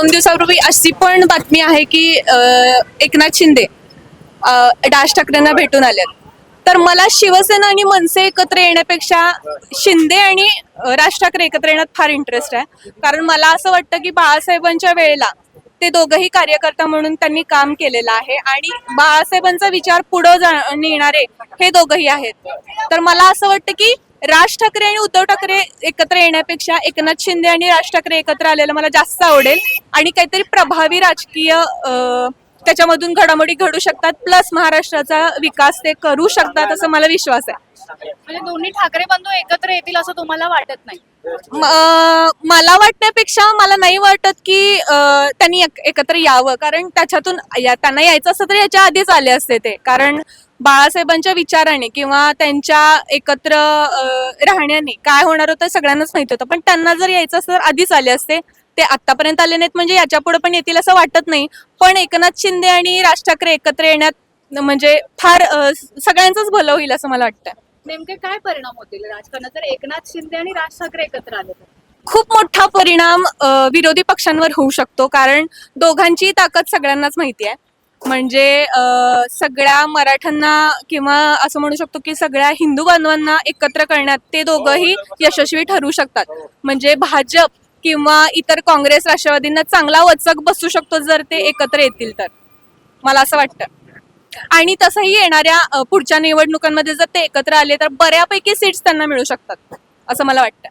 दोन दिवसापूर्वी अशी पण बातमी आहे की एकनाथ शिंदे राज ठाकरेंना भेटून आल्यात तर मला शिवसेना आणि मनसे एकत्र येण्यापेक्षा शिंदे आणि राज ठाकरे एकत्र येण्यात फार इंटरेस्ट आहे. कारण मला असं वाटतं की बाळासाहेबांच्या वेळेला ते दोघंही कार्यकर्ता म्हणून त्यांनी काम केलेलं आहे आणि बाळासाहेबांचा विचार पुढं जा नेणारे हे दोघंही आहेत. तर मला असं वाटतं की राज ठाकरे आणि उद्धव ठाकरे एकत्र येण्यापेक्षा एकनाथ शिंदे आणि राज ठाकरे एकत्र आलेलं मला जास्त आवडेल. आणि काहीतरी प्रभावी राजकीय अ, त्याच्यामधून घडामोडी घडू शकतात प्लस महाराष्ट्राचा विकास ते करू शकतात असं मला विश्वास आहे. म्हणजे दोन्ही ठाकरे बंधू एकत्र येतील असं तुम्हाला वाटत नाही? मला वाटण्यापेक्षा मला नाही वाटत की त्यांनी एक- एकत्र यावं. कारण त्याच्यातून त्यांना यायचं असतं तर याच्या आधीच आले असते ते. कारण बाळासाहेबांच्या विचाराने किंवा त्यांच्या एकत्र राहण्याने काय होणार होतं सगळ्यांनाच माहीत होतं. पण त्यांना जर यायचं तर आधीच आले असते. ते आतापर्यंत आले नाहीत म्हणजे याच्यापुढे पण येतील असं वाटत नाही. पण एकनाथ शिंदे आणि राज ठाकरे एकत्र येण्यात म्हणजे फार सगळ्यांचंच भलं होईल असं मला वाटतं नेमके काय परिणाम होतील राजकारणात जर एकनाथ शिंदे आणि राज ठाकरे एकत्र आले तर? खूप मोठा परिणाम विरोधी पक्षांवर होऊ शकतो. कारण दोघांची ताकद सगळ्यांनाच माहिती आहे म्हणजे सगळ्या मराठ्यांना किंवा असं म्हणू शकतो की सगळ्या हिंदू बांधवांना एकत्र करण्यात ते दोघंही यशस्वी ठरू शकतात. म्हणजे भाजप किंवा इतर काँग्रेस राष्ट्रवादींना चांगला वचक बसू शकतो जर ते एकत्र येतील तर. मला असं वाटतं. आणि तसंही येणाऱ्या पुढच्या निवडणुकांमध्ये जर ते एकत्र आले तर बऱ्यापैकी सीट्स त्यांना मिळू शकतात असं मला वाटतं.